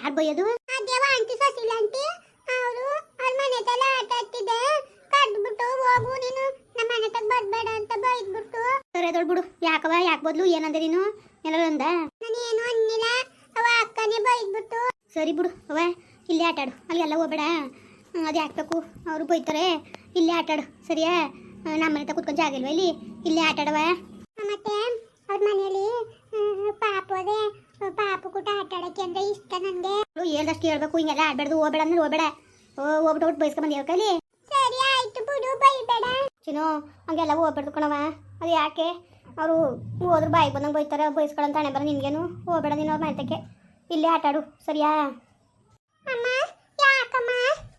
ಯಾರು ಬೈಯೋದು? ದೇವ ಆಂಟಿ ಸಸಿಲ್ ಆಂಟಿ ಅವರು ಅವ್ರ ಮನೆ ತಲೆ ಆಟ ಆಡ್ತಿದ್ದೆ. ಕಡ್ದ್ಬಿಟ್ಟು ಹೋಗು ನೀನು. ನಮ್ಮ ಮನೆ ತಗ ಬರ್ಬೇಡ ಅಂತ ಬೈದ್ಬಿಟ್ಟು ಸರಿ ದೊಡ್ಡ ಬಿಡು ಯಾಕವ ಯಾಕೆ ಬದ್ಲು? ಏನಂದೆ ನೀನು? ಅಂದ? ನಾನು ಏನು ಅನ್ನಿಲ್ಲ. ಅವ ಅಕ್ಕನೇ ಬೈದ್ಬಿಟ್ಟು. ಸರಿ ಬಿಡು ಅವ ಇಲ್ಲೇ ಆಟಾಡು ಎಲ್ಲ ಹೋಗ್ಬೇಡ. ಅದು ಯಾಕಬೇಕು ಅವರು ಬೈತಾರೆ. ಇಲ್ಲೇ ಆಟಾಡು ಸರಿಯಾ? ನಮ್ಮ ಮನೆ ಕೂತ್ಕೊಂಡು ಜಾಗ ಇಲ್ವಾ ಇಲ್ಲಿ? ಇಲ್ಲೇ ಆಟಾಡವ ಮತ್ತೆ ಅವ್ರ ಮನೇಲಿ ಅದೇ ಪಾಪು ಕೂಟ ಆಟ ಆಡಕ್ಕೆ ಅಂದ್ರೆ ಇಷ್ಟ ನನಗೆ ಹೇಳ್ದಷ್ಟು ಹೇಳ್ಬೇಕು ಹಿಂಗೆಲ್ಲ ಆಡ್ಬೇಡ್ದು ಹೋಗ್ಬೇಡ ಅಂದ್ರೆ ಹೋಗ್ಬೇಡ. ಹೋಗ್ಬಿಟ್ಟು ಹೋಗ್ಬಿಟ್ಟು ಬೈಸ್ಕೊಂಬಂದು ಯಾವ ಕೈಲಿ? ಸರಿ ಆಯ್ತು ಬಿಡು ಬೈಬೇಡ. ಚಿನ್ನು ಹಂಗೆಲ್ಲ ಹೋಗ್ಬೇಡ್ದು ಕಣವ ಅದು ಯಾಕೆ? ಅವರು ಹೋದ್ರು ಬಾಯಿ ಬಂದಂಗೆ ಬೈತಾರೆ ಬೈಸ್ಕೊಳ್ಳೋಂತ ಹಣೆ ಬರ ನಿನ್ಗೇನು? ಹೋಗ್ಬೇಡ ನೀನು ಅವ್ರ ಮನೆತಕ್ಕೆ. ಇಲ್ಲೇ ಆಟಾಡು ಸರಿಯಾ? ಅಮ್ಮ ಯಾಕಮ್ಮ?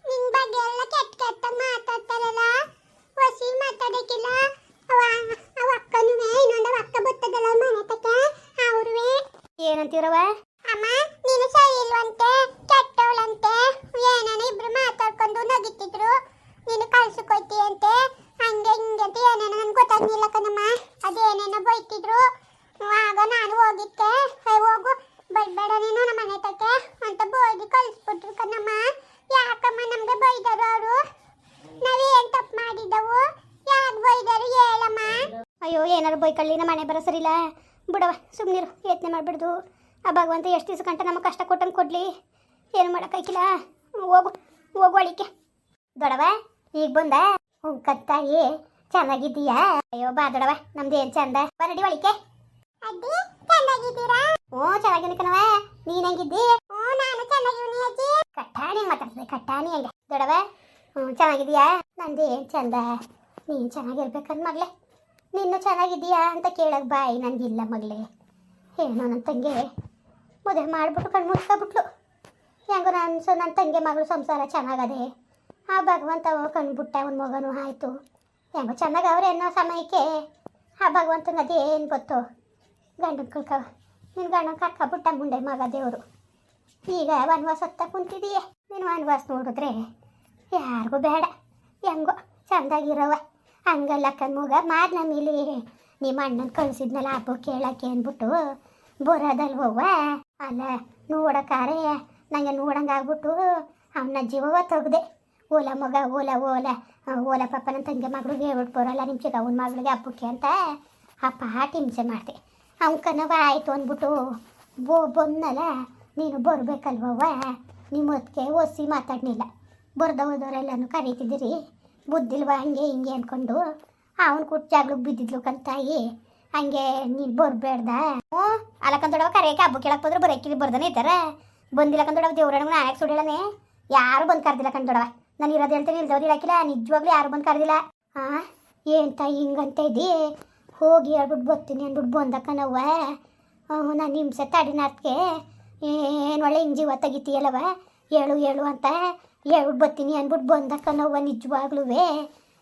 ನಿನ್ ಬಗ್ಗೆ ಎಲ್ಲ ಕೆಟ್ಟ ಕೆಟ್ಟ ಮಾತಾಡ್ತಾರಲ್ಲ. ಹೊಸಿ ಮಾತಾಡಕ್ಕಿಲ್ಲ. ಅವ ಅವ ಅಕ್ಕನೂ ಇನ್ನೊಂದು ಅಕ್ಕ ಬರ್ತದಲ್ಲ ಮನೆ ತಕ್ಕ ಅವ್ರುವೆ ಏನಂತೀರವ ಅಮ್ಮ ನೀನು ಸರಿ ಇಲ್ವಂತೆ ಕೆಟ್ಟವಳಂತೆ ಏನೇನೋ ಇಬ್ರು ಮಾತಾಡ್ಕೊಂಡು ನಗಿತಿದ್ರು. ನೀನು ಕಳ್ಸಕ್ಕೋಯ್ತಿ ಅಂತೆ ಹಂಗೆ ಹಿಂಗೆ ಅಂತ ಏನೇನೋ ನನ್ಗೆ ಗೊತ್ತಾಗ್ಲಿಲ್ಲ ಕಣಮ್ಮ. ಅದೇನೇನೋ ಬೈತಿದ್ರು. ಆಗ ನಾನು ಹೋಗಿದ್ದೆ. "ಏ, ಹೋಗು. ಬೈಬೇಡ ನೀನು ನಮ್ಮ ಮನೆ ತಕ್ಕೆ ಅಂತ ಬೋದಿ ಕಳಿಸ್ಬಿಟ್ರು ಕಣಮ್ಮ. ಯಾಕಮ್ಮ ನಮ್ಗೆ ಬೈದರು ಅವರು? ನಾವೇನ್ ತಪ್ಪು ಮಾಡಿದ್ದವು? ಯಾಕೆ ಬೈದರು ಹೇಳಮ್ಮ? ಅಯ್ಯೋ ಏನಾರು ಬೈಕೊಳ್ಳಿ ನಮ್ಮ ಮನೆ ಬರೋ ಸರಿಲ್ಲ ಬಿಡವ ಸುಮ್ಮನಿರು ಯತ್ನೆ ಮಾಡಿಬಿಡ್ದು. ಆ ಭಗವಂತ ಎಷ್ಟು ದಿವಸ ಗಂಟೆ ನಮಗೆ ಕಷ್ಟ ಕೊಟ್ಟಂಗೆ ಕೊಡಲಿ. ಏನು ಮಾಡೋಕ್ಕಾಗಿಲ್ಲ ಹೋಗು ಹೋಗು ಅಳಿಕೆ. ದೊಡವ ಈಗ ಬಂದ? ಹ್ಞೂ ಕತ್ತಾಯಿ ಚೆನ್ನಾಗಿದ್ದೀಯಾ? ಅಯ್ಯೋ ಬಾ ದೊಡವ ನಮ್ದು ಏನು ಚಂದ? ಬರಡಿ ಒಳಿಕೆ ಅಡ್ಡಿ ಚೆನ್ನಾಗಿದ್ದೀರಾ ಹ್ಞೂ ಚೆನ್ನಾಗಿನಿ ಕಣವ ನೀನು ಹೆಂಗಿದ್ದಿ? ಹ್ಞೂ ನಾನು ಚೆನ್ನಾಗಿವ್ನಿ ಅಜ್ಜಿ. ಕಟ್ಟಾಣಿ ಮಾತಾಡ್ತದೆ ಕಟ್ಟಾಣಿ ಹೆಂಗೆ. ದೊಡವ ಹ್ಞೂ ಚೆನ್ನಾಗಿದೀಯಾ ನಂದು ಏನು ಚಂದ? ನೀನು ಚೆನ್ನಾಗಿರ್ಬೇಕಂದ್ ಮಗಳೇ ನೀನು ಚೆನ್ನಾಗಿದೀಯಾ ಅಂತ ಕೇಳಕ್ಕೆ ಬಾಯಿ ನನಗಿಲ್ಲ ಮಗಳೇ. ಏನೋ ನನ್ನ ತಂಗಿ. ಮದುವೆ ಮಾಡಿಬಿಟ್ಟು ಕಣ್ಣು ಮುಚ್ಕೊಬಿಟ್ಲು ಹೆಂಗೋ ನಾನು ಸೊ ನನ್ನ ತಂಗಿ ಮಗಳು ಸಂಸಾರ ಚೆನ್ನಾಗದೆ. ಆ ಭಗವಂತ ಕಣ್ಬಿಟ್ಟ ಒಂದು ಮಗನು ಆಯಿತು. ಹೆಂಗೋ ಚೆನ್ನಾಗಿ ಅವ್ರೆ ಅನ್ನೋ ಸಮಯಕ್ಕೆ ಆ ಭಗವಂತನ ಅದೇನು ಗೊತ್ತು. ಗಂಡನ ಕಳ್ಕ ನಿನ್ನ ಗಂಡನ ಕಕ್ಕಬಿಟ್ಟ ಮುಂಡೆ ಮಗ ದೇವರು. ಈಗ ವನವಾಸ ಹತ್ತ ಕುಂತಿದೀಯ. ನೀನು ವನವಾಸ ನೋಡಿದ್ರೆ ಯಾರಿಗೂ ಬೇಡ. ಹೆಂಗೋ ಚಂದಾಗಿರವ. ಹಂಗಲ್ಲ ಕಣ್ಮಗ ಮಾರ್ ನಮ್ಮಿಲಿ ನಿಮ್ಮ ಅಣ್ಣನ ಕಳಿಸಿದ್ನಲ್ಲ ಹಬ್ಬ ಕೇಳಕ್ಕೆ ಅಂದ್ಬಿಟ್ಟು ಬರೋದಲ್ವವ್ವ ಅಲ್ಲ ನೋಡಕ್ಕಾರೆ ನನಗೆ ನೋಡಂಗಾಗ್ಬಿಟ್ಟು ಅವನ ಜೀವವ ತೆಗ್ದೆ ಓಲ ಮಗ, ಓಲ ಓಲ. ಓಲ ಪಾಪ ನನ್ನ ತಂಗಿ ಮಗಳಿಗೆ ಹೇಳ್ಬಿಟ್ಟು ಬರೋಲ್ಲ ನಿಮ್ಮ ಚಿಕ್ಕ ಅವನ ಮಗಳಿಗೆ ಹಬ್ಬಕ್ಕೆ ಅಂತ. ಅಪ್ಪ ಹಿಂಸೆ ಮಾಡಿದೆ. ಕನವ ಆಯಿತು ಅಂದ್ಬಿಟ್ಟು ಬೋ ಬಂದಲ್ಲ ನೀನು ಬರಬೇಕಲ್ವವ್ವ? ನಿಮ್ಮ ಹೊತ್ತಿಗೆ ಒಸಿ ಮಾತಾಡಲಿಲ್ಲ ಬರ್ದ ಕರೀತಿದ್ದೀರಿ? ಬುದ್ಧಿಲ್ವ ಹಂಗೆ ಹಿಂಗೆ ಅಂದ್ಕೊಂಡು ಅವನು ಕುಟ್ ಜಾಗ್ಳಿಗೆ ಬಿದ್ದಿದ್ಲು ಕಂತಾಯಿ ಹಂಗೆ, ನೀನು ಬರಬೇಡ್ದ ಹ್ಞೂ ಅಲ್ಲಕಂದೊಡವ ಕರೆಯಕ್ಕೆ ಹಬ್ಬ ಕೇಳಕ್ಕೆ ಬಂದ್ರೆ ಬರೋಕ್ಕಿದ್ದು ಬರ್ದನೇ ಇದ್ದಾರೆ. ಬಂದಿಲ್ಲ ಕಂದೊಡವ ದೇವ್ರಣ್ಣ ಆಯ್ಕೆ ಸುಡಿಲ್ಲನೆ ಯಾರು ಬಂದು ಕರ್ದಿಲ್ಲ ಕಂದೊಡವ ನಾನು ಇರೋದು ಹೇಳ್ತೀನಿ ಇಲ್ದವ್ರು ಇರಕ್ಕಿಲ್ಲ ನಿಜವಾಗ್ಲೂ ಯಾರು ಬಂದು ಕರ್ದಿಲ್ಲ. ಹಾಂ ಏನು ತಾಯಿ ಹಿಂಗಂತ ಇದ್ದಿ? ಹೋಗಿ ಹೇಳ್ಬಿಟ್ಟು ಬರ್ತೀನಿ ಅಂದ್ಬಿಟ್ಟು ಬಂದಕ್ಕ ನಾವು ನಾನು ಹಿಂಸೆ ತಡಿನಾರ್ತ್ಗೆ ಏನು ಒಳ್ಳೆ ಹಿಂಗೆ ಜೀವ ತೆಗಿತೀಯಲ್ಲವ. ಹೇಳು ಹೇಳು ಅಂತ ಹೇಳ್ಬಿಟ್ಟು ಬರ್ತೀನಿ ಅಂದ್ಬಿಟ್ಟು ಬಂದಕ್ಕ ನೋವ ನಿಜವಾಗ್ಲೂ.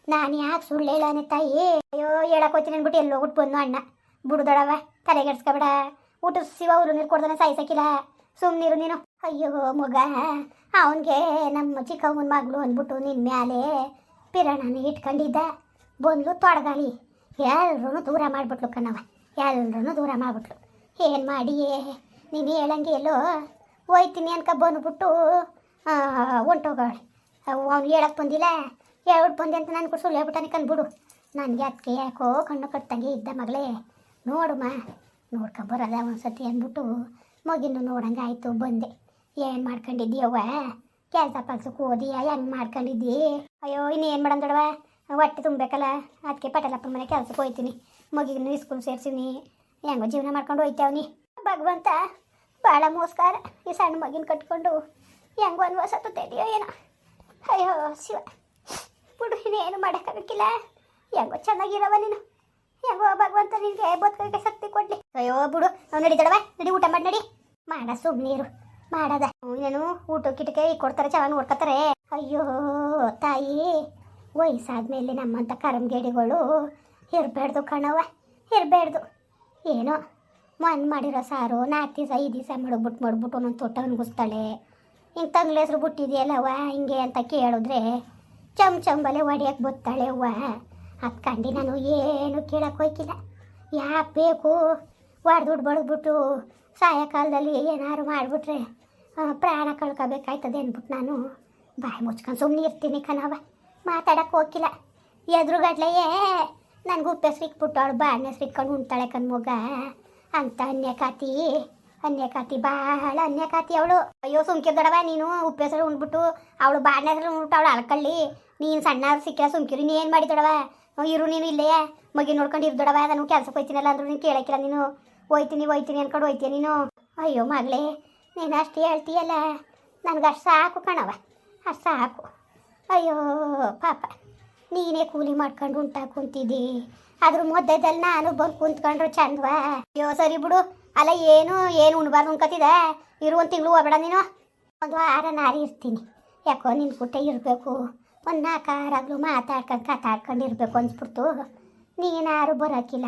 ನಾನು ಯಾಕೆ ಸುಳ್ಳು ಹೇಳಾನೆ ತಾಯಿ? ಅಯ್ಯೋ, ಹೇಳಕ್ ಹೋಗ್ತೀನಿ ಅಂದ್ಬಿಟ್ಟು ಎಲ್ಲಿ ಹೋಗ್ಬಿಟ್ಟು ಬಂದು ಅಣ್ಣ. ಬಿಡುದಳವ ತಲೆಗೆಡ್ಸ್ಕೊಬೇಡ. ಊಟ ಶಿವ ಅವರು ನೀರು ಕೊಡ್ದಾನೆ ಸಾಯಿಸಕ್ಕಿಲ್ಲ ಸುಮ್ಮನಿರು ನೀನು. ಅಯ್ಯೋ, ಮಗ, ಅವನಿಗೆ ನಮ್ಮ ಚಿಕ್ಕವನ ಮಗಳು ಅಂದ್ಬಿಟ್ಟು ನಿನ್ನ ಮ್ಯಾಲೆ ಪಿರಣನ ಇಟ್ಕೊಂಡಿದ್ದ. ಬಂದ್ಲು ತೊಡಗಾಳಿ. ಎಲ್ಲರೂ ದೂರ ಮಾಡಿಬಿಟ್ಲು ಕಣವ ಎಲ್ಲರೂ ದೂರ ಮಾಡಿಬಿಟ್ಲು. ಏನು ಮಾಡಿ ನೀನು ಹೇಳಂಗೆ ಎಲ್ಲೋ ಹೋಯ್ತೀನಿ ಅನ್ಕ ಬಂದ್ಬಿಟ್ಟು ಹೊಂಟೋಗವಳೆ. ಅವ್ನು ಹೇಳಕ್ಕೆ ಬಂದಿಲ್ಲ. ಹೇಳ್ಬಿಟ್ಟು ಬಂದೆ ಅಂತ ನಾನು ಕೂಡ ಸುಳ್ಳು ಹೇಳ್ಬಿಟ್ಟಾನೆ ಬಿಡು ನನಗೆ ಅದಕ್ಕೆ ಯಾಕೋ ಕಣ್ಣು ಕಟ್ಟಂಗೆ ಇದ್ದ ಮಗಳೇ. ನೋಡುಮ್ಮ ನೋಡ್ಕೊಂಬರಲ್ಲ ಒಂದ್ಸತಿ ಅಂದ್ಬಿಟ್ಟು ಮಗಿನೂ ನೋಡಂಗೆ ಆಯಿತು, ಬಂದೆ. ಏನು ಮಾಡ್ಕೊಂಡಿದ್ದೀಯವ್ವ? ಕೆಲಸ ಪಲ್ಸಕ್ಕೆ ಓದಿಯ ಹೆಂಗೆ ಮಾಡ್ಕೊಂಡಿದ್ದಿ? ಅಯ್ಯೋ, ಇನ್ನೇನು ದೊಡವ ಹೊಟ್ಟೆ ತುಂಬಬೇಕಲ್ಲ? ಅದಕ್ಕೆ ಪಟೇಲಪ್ಪನ ಮನೆ ಕೆಲಸಕ್ಕೆ ಹೋಯ್ತೀನಿ. ಮಗಿನೂ ಸ್ಕೂಲ್ ಸೇರ್ಸಿನಿ ಹೆಂಗೋ ಜೀವನ ಮಾಡ್ಕೊಂಡು ಹೋಯ್ತಾವ್ನಿ. ಭಗವಂತ ಭಾಳ ಮೋಸ್ಕಾರ. ಈ ಸಣ್ಣ ಮಗಿನ ಕಟ್ಕೊಂಡು ಹೆಂಗೋ ಹೊಸ ತೇಡಿಯೋ ಏನೋ. ಅಯ್ಯೋ ಶಿವ. ಬಿಡು, ಇನ್ನೇನು ಮಾಡೋಕ್ಕಾಗಕ್ಕಿಲ್ಲ. ಹೆಂಗೋ ಚೆನ್ನಾಗಿರವ ನೀನು. ಹೆಂಗೋ ಭಗವಂತ ನಿನಗೆ ಬದುಕೋಕೆ ಶಕ್ತಿ ಕೊಡ್ಲಿ. ಅಯ್ಯೋ ಬಿಡು, ನಾವು ನಡಿದಡವ ನಡಿ, ಊಟ ಮಾಡಿ ನಡಿ. ಮಾಡ ಸುಮ್ಮನೀರು ಮಾಡದ. ಏನು ಊಟ ಕಿಟಕೆ ಕೊಡ್ತಾರೆ, ಚೆನ್ನಾಗಿ ನೋಡ್ಕೊತಾರೆ. ಅಯ್ಯೋ ತಾಯಿ, ವಯಸ್ಸಾದ್ಮೇಲೆ ನಮ್ಮಂಥ ಕರಂಗೇಡಿಗಳು ಇರಬೇಡ್ದು ಕಣವ ಇರಬೇಡ್ದು. ಏನೋ ಮನ್ ಮಾಡಿರೋ ಸಾರು, ನಾಲ್ಕು ದಿವಸ, ಐದು ದಿವಸ ಮಡಗ್ಬಿಟ್ಟು ಮಡಗ್ಬಿಟ್ಟು ಒಂದೊಂದು ತೋಟ ಅನ್ಗಿಸ್ತಾಳೆ ಹಿಂಗೆ ತಂಗ್ಳ ಹೆಸ್ರು ಬಿಟ್ಟಿದೆಯಲ್ಲವ್ವ ಹಿಂಗೆ ಅಂತ ಕೇಳಿದ್ರೆ ಚಮ್ ಚಂಬಲೆ ಒಡೆಯಕ್ಕೆ ಬತ್ತಾಳೆ ಅವ್ವ. ಅದ್ಕಂಡು ನಾನು ಏನು ಕೇಳಕ್ಕೆ ಹೋಯ್ಕಿಲ್ಲ. ಯಾಕೆ ಬೇಕು? ಹೊಡೆದು ಬಡ್ದ್ಬಿಟ್ಟು ಸಾಯಂಕಾಲದಲ್ಲಿ ಏನಾದ್ರು ಮಾಡಿಬಿಟ್ರೆ ಪ್ರಾಣ ಕಳ್ಕೊಬೇಕಾಯ್ತದೆ ಅಂದ್ಬಿಟ್ಟು ನಾನು. ಬಾಯಿ ಮುಚ್ಕೊಂಡು ಸುಮ್ಮನೆ ಇರ್ತೀನಿ ಕಣವ ಮಾತಾಡಕ್ಕೆ ಹೋಗಿಲ್ಲ ಎದುರುಗಡ್ಲೆಯೇ ನನಗೆ ಉಪ್ಪೆ ಸಿಕ್ಬಿಟ್ಟು ಅವಳು ಬಾಣೆ ಸಿಕ್ಕೊಂಡು ಉಣ್ತಾಳೆ ಕಣ್ಮಗ. ಅಂತ ಅನ್ಯಕಾತಿ ಅನ್ಯಕಾತಿ ಅನ್ಯ ಅನ್ಯಕಾತಿ ಅವಳು. ಅಯ್ಯೋ ಸುಮ್ಕಿರ್ದಡವ ನೀನು. ಉಪ್ಪೆಸರು ಉಂಡ್ಬಿಟ್ಟು ಅವಳು ಬಾಣೆ ಹೆಸರು ಉಂಡ್ಬಿಟ್ಟು ಅವಳು ಅಳ್ಕಳ್ಳಿ. ನೀನು ಸಣ್ಣ ಸಿಕ್ಕ ಸುಮ್ಕಿರಿ. ನೀನು ಏನು ಮಾಡಿದೊಡವ ಇರು, ನೀನು ಇಲ್ಲೇ. ಮಗಿ ನೋಡ್ಕೊಂಡು ಇರ್ದೊಡವ ನಾನು ಕೆಲ್ಸಕ್ಕೆ ಹೋಯ್ತೀನಲ್ಲ ಅಂದ್ರು ನೀನು ಕೇಳಕ್ಕಿಲ್ಲ ನೀನು. ಹೋಯ್ತೀನಿ ಹೋಯ್ತೀನಿ ಅನ್ಕೊಂಡು ಹೋಯ್ತೀಯ ನೀನು. ಅಯ್ಯೋ, ಮಗಳೇ, ನೀನು ಅಷ್ಟು ಹೇಳ್ತೀಯಲ್ಲ. ನನಗೆ ಅಷ್ಟು ಸಾಕು ಕಣವ ಅಷ್ಟು ಸಾಕು. ಅಯ್ಯೋ, ಪಾಪ. ನೀನೇ ಕೂಲಿ ಮಾಡ್ಕೊಂಡು ಉಂಟಾ ಕುಂತಿದ್ದಿ? ಅದ್ರ ಮಧ್ಯದಲ್ಲಿ ನಾನು ಬಂದು ಕುಂತ್ಕೊಂಡ್ರು ಚಂದವಾ. ಅಯ್ಯೋ, ಸರಿ ಬಿಡು. ಅಲ್ಲ, ಏನು ಏನು ಉಣ್ಬಾರ್ದು ಉಣ್ಕತಿದ ಇರು ಒಂದು ತಿಂಗಳು ಹೋಗ್ಬೇಡ ನೀನು. ಒಂದು ವಾರ ನಾರಿ ಇರ್ತೀನಿ. ಯಾಕೋ ನಿನ್ನ ಕುಟ್ಟೆ ಇರಬೇಕು. ಒಂದು ನಾಲ್ಕಾರಾಗಲೂ ಮಾತಾಡ್ಕೊಂಡು ಕತಾಡ್ಕೊಂಡು ಇರಬೇಕು ಅನ್ಸ್ಬಿಡ್ತು. ನೀನಾರು ಬರೋಕ್ಕಿಲ್ಲ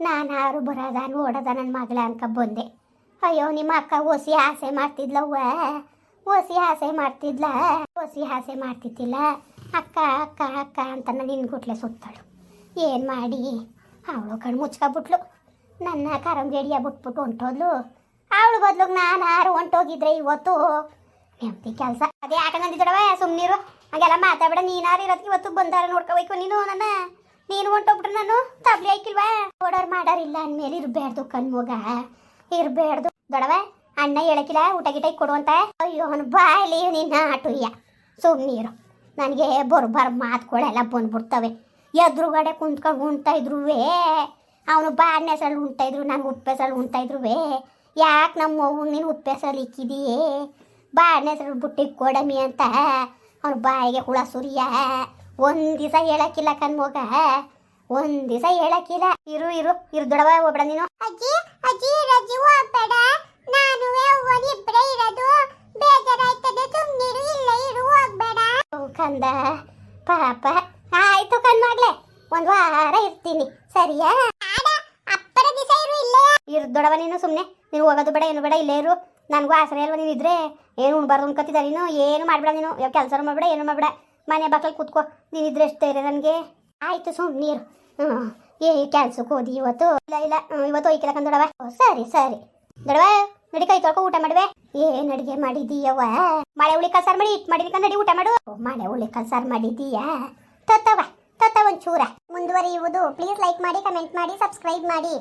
ನಾನಾರು ಬರೋದ ನೋಡೋದ ನನ್ನ ಮಗಳ ಅನ್ಕ ಬಂದೆ. ಅಯ್ಯೋ, ನಿಮ್ಮ ಅಕ್ಕ ಓಸಿ ಆಸೆ ಮಾಡ್ತಿದ್ಲವ್ವ. ಓಸಿ ಆಸೆ ಮಾಡ್ತಿದ್ಲ. ಓಸಿ ಆಸೆ ಮಾಡ್ತಿದ್ದಿಲ್ಲ. ಅಕ್ಕ ಅಕ್ಕ ಅಕ್ಕ ಅಂತ ನಿನ್ನ ಗುಟ್ಲೆ ಸುತ್ತಾಳು. ಏನು ಮಾಡಿ? ಅವಳು ಕಣ್ಣು ಮುಚ್ಕೊಬಿಟ್ಲು ನನ್ನ ಕರಂಗೇಡಿಯ ಬಿಟ್ಬಿಟ್ಟು ಹೊಂಟೋದ್ಲು. ಅವಳು ಬದ್ಲು ನಾನು ಆರು ಹೊಂಟೋಗಿದ್ರೆ ಇವತ್ತು? ನೆಮ್ಮದಿ ಕೆಲಸ. ಅದೇ ಯಾಕಂದಿದ್ದಡವ ಸುಮ್ಮನಿರು ಹಾಗೆಲ್ಲ ಮಾತಾಡ್ಬೇಡ, ನೀನಾರು ಇರೋದಕ್ಕೆ ಇವತ್ತು ಬಂದಾರ ನೋಡ್ಕೋಬೇಕು ನೀನು ನನ್ನ. ನೀನು ಹೊಂಟೋಗ್ಬಿಟ್ರೆ ನಾನು ತಬ್ಲಿ ಹಾಕಿಲ್ವಾ? ಓಡೋರು ಮಾಡೋರಿಲ್ಲ ಅಂದ್ಮೇಲೆ ಇರಬೇಡ್ದು ಕಣ್ಮಗ ಇರಬೇಡ್ದು ದೊಡವ, ಅಣ್ಣ ಹೇಳಕ್ಕಿಲ್ಲ ಊಟ ಗಿಟ ಕೊಡುವಂತ ಅಯ್ಯೋ, ಅವನು ಬಾಯಲ್ಲಿ ನಿನ್ನ ಆಟುಯ್ಯ. ಸುಮ್ಮನೀರು ನನಗೆ ಬೊರ್ಬರ್ ಮಾತುಗಳೆಲ್ಲ ಬಂದ್ಬಿಡ್ತವೆ. ಎದುರುಗಡೆ ಕುಂತ್ಕೊಂಡು ಉಣ್ತಾಯಿದ್ರು ಅವನು ಬಾಡ್ನೆ ಉಣ್ತಾಯಿದ್ರು ನಂಗೆ ಉಪ್ಪೆಸಲ್ಲಿ ಉಣ್ತಾಯಿದ್ರು ಯಾಕೆ ನಮ್ಮ ಮಗು ನೀನು ಉಪ್ಪೆಸಲ್ಲಿ ಇಕ್ಕಿದೀಯೇ? ಬಾಡ್ನೆ ಸಲ ಬುಟ್ಟಿ ಕೊಡಮಿ ಅಂತ. ಅವನು ಬಾಯಿಗೆ ಹುಳ ಸುರಿಯ. ಒಂದು ದಿವಸ ಹೇಳಕ್ಕಿಲ್ಲ ಕಣ್ಮಗ. ಒಂದು ದಿವಸ ಹೇಳಕ್ಕಿಲ್ಲ. ಇರು ಇರು ಇರು ದೊಡವ ಹೋಗ್ಬೇಡ ನೀನು. ಅಜ್ಜಿ ಅಜ್ಜಿ ರಜೆ ಹೋಗ್ಬೇಡ. ನಾನು ಇಬ್ರೇ ಇರೋದು. ಬೇಜಾರಾಯ್ತದೆ ಹೋಗ್ಬೇಡ ಕಂದ ಪಾಪ ಆಯ್ತು ಕಣ್ಮಾಡ್ಲೆ ಒಂದ್ ವಾರ ಇರ್ತೀನಿ. ಸರಿಯಾ? ಆಡ ಅಪ್ಪರ ದಿವಸ ಇರು ಇರು ದೊಡವ ನೀನು ಸುಮ್ನೆ. ನೀನು ಹೋಗೋದು ಬೇಡ ಏನು ಬೇಡ ಇಲ್ಲೇ ಇರು. ನನಗೂ ಆಸರೆ ಅಲ್ವಾ ನೀನು ಇದ್ರೆ? ಏನು ಉಣ್ಬಾರ್ದು ಅನ್ಕೋತಿದ್ದ ನೀನು? ಏನು ಮಾಡಬೇಡ ನೀನು? ಯಾವ ಕೆಲಸ ಮಾಡ್ಬೇಡ ಏನು ಮಾಡ್ಬೇಡ. ಮನೆ ಬಾಕಲ್ಲಿ ಕೂತ್ಕೋ. ನೀನಿದ್ರೆ ಎಷ್ಟು ಧೈರ್ಯ ನನಗೆ. ಆಯಿತು ಸುಮ್ಮನೆ ಇರು ಹ್ಞೂ ಏ ಕೆಲ್ಸಕ್ಕೆ ಹೋದಿ ಇವತ್ತು? ಇಲ್ಲ ಇಲ್ಲ. ಇವತ್ತು ಹೋಯ್ಕಿಲ್ಲ ಕಂದೊಡವ ಸರಿ ಸರಿ. ದೊಡವ ನಡಿ ಕೈ ತೊಳ್ಕೊ ಊಟ ಮಾಡುವೆ. ಏನು ಅಡುಗೆ ಮಾಡಿದೀಯವ್ವ? ಮಳೆ ಹುಳಿ ಕಲ್ಸಾರು ಮಾಡಿ ಇಟ್ಟು ಮಾಡಿದ್ಕ ನಡಿ ಊಟ ಮಾಡು. ಮಳೆ ಕಲ್ಸಾರ್ ಕಲ್ಸಾರು ಮಾಡಿದೀಯಾ ತತ್ತವ ತತ್ತ ಒಂಚೂರ. ಮುಂದುವರಿಯುವುದು ಪ್ಲೀಸ್ ಲೈಕ್ ಮಾಡಿ ಕಮೆಂಟ್ ಮಾಡಿ ಸಬ್ಸ್ಕ್ರೈಬ್ ಮಾಡಿ.